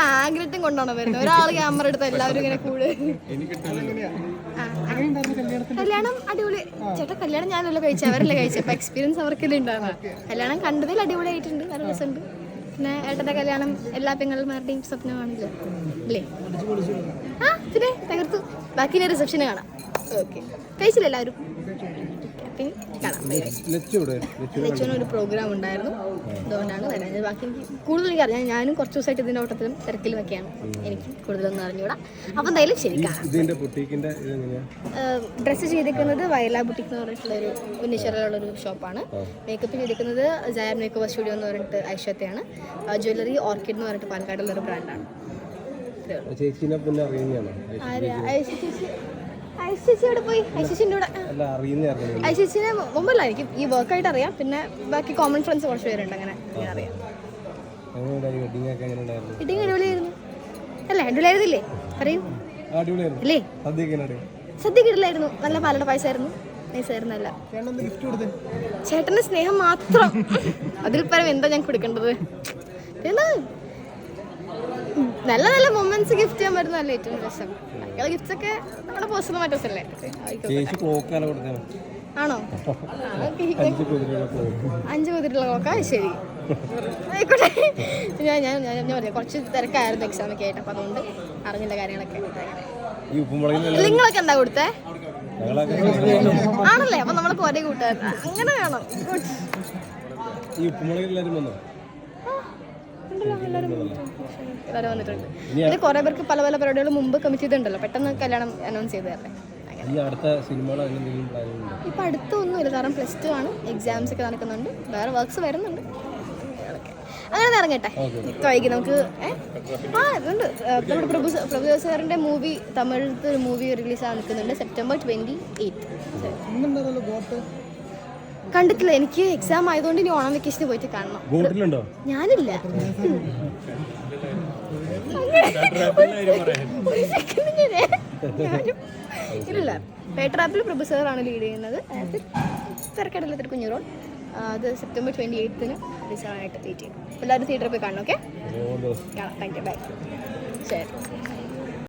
മാഗ്നറ്റും കൊണ്ടാണോ വരുന്നത്? ഒരാൾ ക്യാമറ എടുത്ത എല്ലാവരും ഇങ്ങനെ കൂടെ. കല്യാണം അടിപൊളി. ചേട്ടാ കല്യാണം ഞാനല്ല കഴിച്ചത് അവരല്ലേ കഴിച്ചത് അപ്പൊ എക്സ്പീരിയൻസ് അവർക്കല്ലേ ഉണ്ടാവുക. കല്യാണം കണ്ടതിൽ അടിപൊളിയായിട്ടുണ്ട്. നല്ല രസമുണ്ട്. പിന്നെ ഏട്ടന്റെ കല്യാണം എല്ലാ പെങ്ങന്മാരുടെയും സ്വപ്നമാണല്ലോ. അല്ലേ? ആ പിന്നെ തകർത്തു. ബാക്കി റിസപ്ഷന് കാണാം. ഓക്കെ. കഴിച്ചില്ല എല്ലാവരും? Okay, കാണാം. ബൈ ബൈ ലച്ചൂടെ ലച്ചുവിന് ഒരു പ്രോഗ്രാം ഉണ്ടായിരുന്നു. അതുകൊണ്ടാണ് വരുന്നത് ബാക്കി കൂടുതൽ എനിക്ക് അറിയാം ഞാനും കുറച്ച് ദിവസമായിട്ട് ഇതിന്റെ ഓട്ടത്തിലും തിരക്കിലും ഒക്കെയാണ് എനിക്ക് കൂടുതലൊന്നും അറിഞ്ഞൂടാ അപ്പം എന്തായാലും ശരി ഡ്രസ്സ് ചെയ്തിരിക്കുന്നത് വയലാ ബുട്ടിക് എന്ന് പറഞ്ഞിട്ടുള്ള ഒരു ഉന്നീശ്വരമുള്ള ഒരു ഷോപ്പാണ് മേക്കപ്പ് ചെയ്തിരിക്കുന്നത് ജയർ മേക്കപ്പ് സ്റ്റുഡിയോ എന്ന് പറഞ്ഞിട്ട് ഐശ്വത്തെയാണ് ജ്വല്ലറി ഓർക്കിഡ് എന്ന് പറഞ്ഞിട്ട് പാലക്കാടുള്ള ഒരു ബ്രാൻഡാണ് ചേച്ചീനെ പിന്നെ അറിയുന്നതാണോ? ഐശ്വര്യനെ മുമ്പല്ലായിരിക്കും. ഈ വർക്ക് ആയിട്ട് അറിയാം. പിന്നെ ബാക്കി കോമൺ ഫ്രണ്ട്സ് കുറച്ച് പേരുണ്ട് അങ്ങനെ. അറിയാം. വെഡിങ് അടിപൊളിയായിരുന്നു. അല്ല അടിപൊളിയായിരുന്നില്ലേ? പറയൂ. അല്ലേ സദ്യ നല്ല പാലട പായസമായിരുന്നു. നൈസായിരുന്നു അല്ല ചേട്ടന്റെ സ്നേഹം മാത്രം. അതിൽ പരം എന്താ ഞാൻ കൊടുക്കേണ്ടത്? ഉം, നല്ല നല്ല മൊമെന്റ്സ് ഗിഫ്റ്റ് ചെയ്യാൻ പറ്റുന്നതല്ല ഏറ്റവും രസം. ബാക്കിയുള്ള ഗിഫ്റ്റ്സ് ഒക്കെ നമ്മുടെ പേഴ്സണൽ മാറ്റേഴ്സ് അല്ലേ? ആണോ. അഞ്ച് കുതിരയുള്ള ക്ലോക്ക്. ശരി. ആയിക്കോട്ടെ. ഞാൻ ഞാൻ ഞാൻ ഞാൻ പറയാം. കുറച്ച് തിരക്കായിരുന്നു എക്സാം ഒക്കെ ആയിട്ട് അപ്പം അതുകൊണ്ട് അറിഞ്ഞില്ല കാര്യങ്ങളൊക്കെ. നിങ്ങളൊക്കെ എന്താ കൊടുത്തേ? ആണല്ലേ? അപ്പം നമ്മളെ ഒരേ കൂട്ടുകാർ. അങ്ങനെ വേണം. Good. ഈ ഉപ്പുമുളകിൽ എല്ലാവരും വന്നോ? എല്ലാവരും വന്നിട്ടുണ്ട് ഇത് കുറേ പേർക്ക് പല പല പരിപാടികൾ മുമ്പ് കമ്മിറ്റ് ചെയ്തിട്ടുണ്ടല്ലോ. പെട്ടെന്ന് കല്യാണം അനൗൺസ് ചെയ്ത് ഉണ്ടോ? ഇപ്പം അടുത്തൊന്നുമില്ല. കാരണം പ്ലസ് ടു ആണ്. എക്സാംസ് ഒക്കെ നടക്കുന്നുണ്ട്. വേറെ വർക്ക്സ് വരുന്നുണ്ട്. അങ്ങനെ ഇറങ്ങട്ടെ. വൈകി നമുക്ക് ആ ഏ, നമ്മുടെ പ്രഭു പ്രഭു ദേവ് മൂവി തമിഴത്തെ ഒരു മൂവി റിലീസ് നിൽക്കുന്നുണ്ട്. സെപ്റ്റംബർ ട്വന്റി എയ്റ്റ് കണ്ടിട്ടില്ല. എനിക്ക് എക്സാം ആയതുകൊണ്ട് ഇനി ഓണം വെക്കേഷന് പോയിട്ട് കാണണം. ബോട്ടിലുണ്ടോ ഞാനില്ല. ഇല്ല. പേട്ടറാപ്പിൽ പ്രഭു സാറാണ് ലീഡ് ചെയ്യുന്നത്. അത് തിരക്കടല തിരക്കുഞ്ഞു റോഡ് അത് സെപ്റ്റംബർ ട്വന്റി എയ്ത്തിന് റിലീസാനായിട്ട് വെയിറ്റ് ചെയ്യും. എല്ലാവരും തിയേറ്ററിൽ പോയി കാണണം ഓക്കെ കാണാം. താങ്ക് യു ബൈ ശരി.